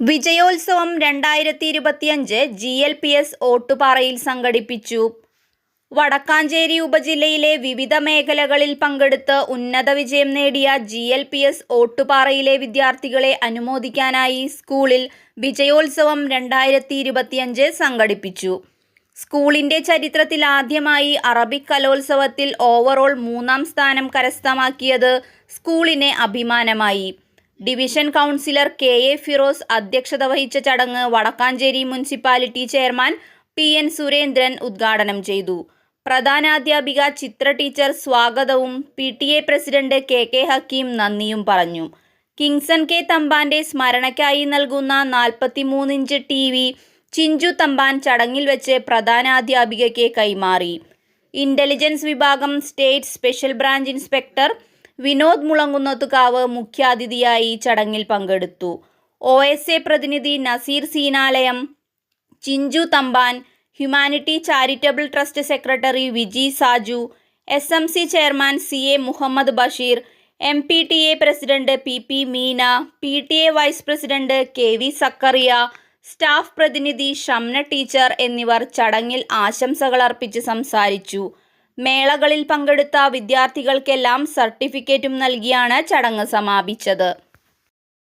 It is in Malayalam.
വിജയോത്സവം രണ്ടായിരത്തി ഇരുപത്തിയഞ്ച് ജി എൽ പി എസ് ഓട്ടുപാറയിൽ സംഘടിപ്പിച്ചു. വടക്കാഞ്ചേരി ഉപജില്ലയിലെ വിവിധ മേഖലകളിൽ പങ്കെടുത്ത് ഉന്നത വിജയം നേടിയ ജി എൽ പി എസ് ഓട്ടുപാറയിലെ വിദ്യാർത്ഥികളെ അനുമോദിക്കാനായി സ്കൂളിൽ വിജയോത്സവം രണ്ടായിരത്തി ഇരുപത്തിയഞ്ച് സംഘടിപ്പിച്ചു. സ്കൂളിന്റെ ചരിത്രത്തിൽ ആദ്യമായി അറബിക് കലോത്സവത്തിൽ ഓവറോൾ മൂന്നാം സ്ഥാനം കരസ്ഥമാക്കിയത് സ്കൂളിനെ അഭിമാനമായി. Division councillor K A Firoz അധ്യക്ഷത വഹിച്ച ചടങ്ങ് Vadakkanchery municipality chairman P N Surendran ഉദ്ഘാടനം ചെയ്തു. പ്രധാനാധ്യാപിക ചിത്ര ടീച്ചർ സ്വാഗതവും P T A president K K Hakkim നന്ദിയും പറഞ്ഞു. കിങ്സൺ കെ തമ്പാന്റെ സ്മരണയ്ക്കായി നൽകുന്ന നാൽപ്പത്തിമൂന്ന് inch T V Chinchu Thampan ചടങ്ങിൽ വെച്ച് പ്രധാനാധ്യാപികയ്ക്ക് കൈമാറി. ഇന്റലിജൻസ് വിഭാഗം state special branch inspector Vinod Mulankunnathukavu മുഖ്യാതിഥിയായി ചടങ്ങിൽ പങ്കെടുത്തു. ഒ എസ് എ പ്രതിനിധി Nazeer Seenalayam Chinchu Thampan humanity charitable trust secretary Viji Saju S M C chairman C A Muhammad Basheer M P T A president P P Meena P T A vice president K V Zakariya staff പ്രതിനിധി ഷംന ടീച്ചർ എന്നിവർ ചടങ്ങിൽ ആശംസകൾ അർപ്പിച്ച് സംസാരിച്ചു. മേളകളിൽ പങ്കെടുത്ത വിദ്യാർത്ഥികൾക്കെല്ലാം സർട്ടിഫിക്കറ്റും നൽകിയാണ് ചടങ്ങ് സമാപിച്ചത്.